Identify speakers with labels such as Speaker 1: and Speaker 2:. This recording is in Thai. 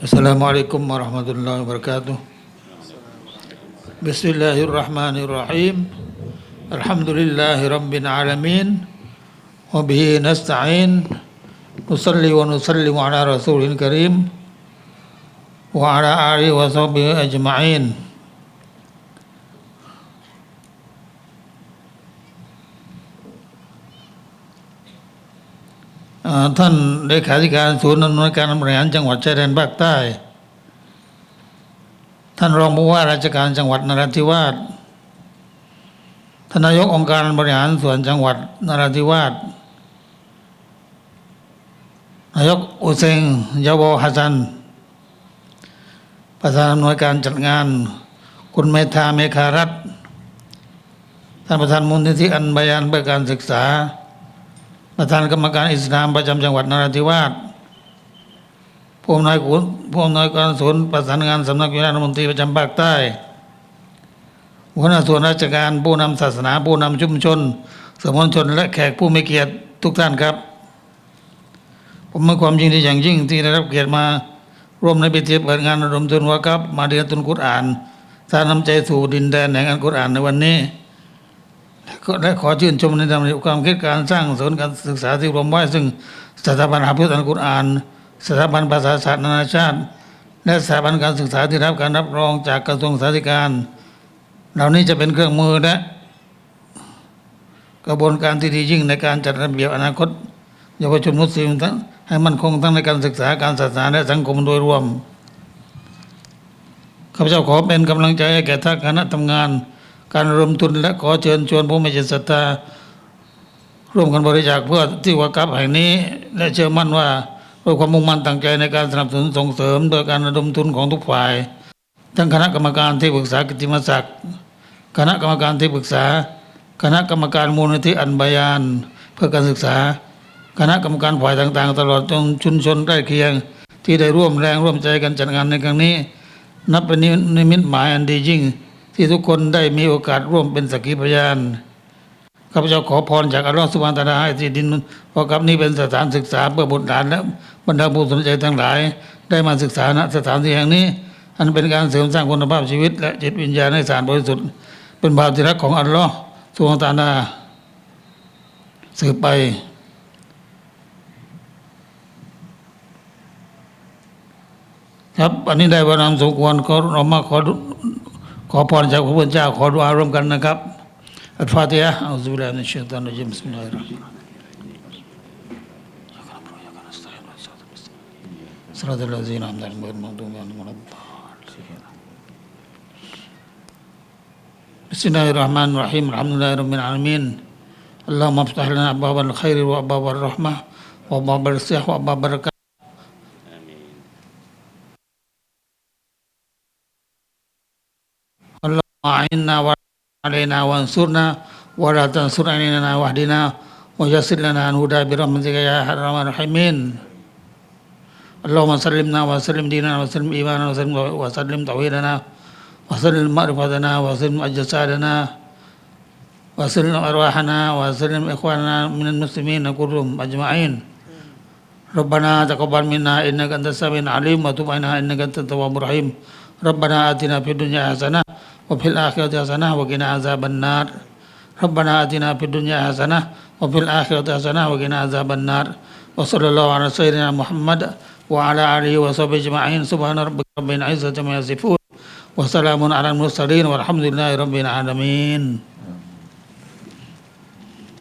Speaker 1: السلام عليكم ورحمة الله وبركاته بسم الله الرحمن الرحيم الحمد لله رب العالمين وبه نستعين نصلي ونسلم على رسول الكريم وعلى آله وصحبه أجمعين ท่านเลขาธิการศูนย์อำนวยการบริหารจังหวัดชายแดนภาคใต้ ท่านรองผู้ว่าราชการจังหวัดนราธิวาสทนายกองค์การบริหารส่วนจังหวัดนราธิวาสนายกอุเซงยาวฮัสซัน ประธานอำนวยการจัดงาน คุณเมธาเมฆารัตท่านประธานมูลนิธิอันบยานเพื่อการศึกษา ประธานกรรมการอิสลามประจำจังหวัดนราธิวาสผู้อำนวยกุผู้อำนวยการศูนย์ประสานงานสำนักวิทยารัฐมนตรีประจำภาคใต้หัวหน้าส่วนราชการผู้นำศาสนาผู้นำชุมชนสมณชน และแขกผู้มีเกียรติทุกท่านครับ ผมมีความยินดีอย่างยิ่งที่ได้รับเกียรติมาร่วมในพิธีเปิดงานระดมทุนวากับ มาเรียนตุนกุรอ่านสร้างน้ำใจสู่ดินแดนแห่งอันกุรอ่านในวันนี้ และขอชื่นชมในดำเนิความคิดการสร้างศูนการศึกษาที่รวมไว้ ซึ่งสถาบันหาพุทธอัลกุรอาน สถาบันภาษาศาสตร์นานาชาติ และสถาบันการศึกษาที่รับการรับรองจากกระทรวงสาธารณการ เหล่านี้จะเป็นเครื่องมือและกระบวนการที่ดียิ่งในการจัดระเบียบอนาคตเยาวชนมุสลิมทั้งให้มั่นคงทั้งในการศึกษาการศาสนาและสังคมโดยรวมข้าพเจ้าขอเป็นกำลังใจให้แก่ท่านคณะทำงาน การระดมทุนและขอเชิญชวนผู้มีจิตศรัทธาร่วมกันบริจาคเพื่อที่วากับแห่งนี้ และเชื่อมั่นว่าด้วยความมุ่งมั่นตั้งใจในการสนับสนุนส่งเสริม โดยการระดมทุนของทุกฝ่าย ทั้งคณะกรรมการที่ปรึกษากิติมศักดิ์คณะกรรมการที่ปรึกษา คณะกรรมการมูลนิธิอันบายาน เพื่อการศึกษา คณะกรรมการฝ่ายต่างๆ ตลอดจนชุมชนใกล้เคียง ที่ได้ร่วมแรงร่วมใจกันจัดงานในครั้งนี้ นับเป็นนิมิตหมายอันดียิ่ง ที่ทุกคนได้มีโอกาสร่วมเป็นสักขีพยานข้าพเจ้าขอพรจากอัลลอฮฺสุบฮานตาลาให้ที่ดินเพราะกับนี้เป็นสถานศึกษาเพื่อบุตรหลานและบรรดาผู้สนใจทั้งหลาย ได้มาศึกษาณสถานที่แห่งนี้ อันเป็นการเสริมสร้างคุณภาพชีวิต และจิตวิญญาณให้สารบริสุทธิ์เป็นภาพที่รักของอัลลอฮฺสุบฮานตาลาสืบไปครับอันนี้ได้วานามสมควรก็เรามาขอ ขอพรจากพระพุทธเจ้า ขอดุอาร่วมกันนะครับอัลฟาติฮะอัลลอฮฺซุบฮานะชัยตานรจิมบิสมิลลาฮิรเราะห์มานิรเราะห์ صراط الذين أنعمت عليهم غير المغضوب عليهم ولا الضالين بسم الله الرحمن الرحيم الحمد لله رب العالمين اللهم افتح لنا أبواب الخير وأبواب الرحمة وأبواب الرزق وأبواب البركة اللهم أعنا وعلينا وانصرنا ولا تنصر علينا واهدنا ويسر لنا الهدى برحمتك يا أرحم الراحمين اللهم سلمنا وسلم ديننا وسلم إيماننا وسلم وسلم توحيدنا وسلم معرفتنا وسلم أجسادنا وسلم أرواحنا وسلم إخواننا من المسلمين كلهم أجمعين ربنا تقبل منا إنك أنت السميع العليم وتب علينا إنك أنت التواب الرحيم ربنا آتنا في الدنيا حسنة وفي الآخرة حسنة وقنا عذاب النار. ربنا آتنا في الدنيا حسنة وفي الآخرة حسنة وقنا عذاب النار. وصلى الله على سيدنا محمد وعلى آله وصحبه أجمعين. سبحان ربك رب العزة عما يصفون وسلام على المرسلين والحمد لله رب العالمين.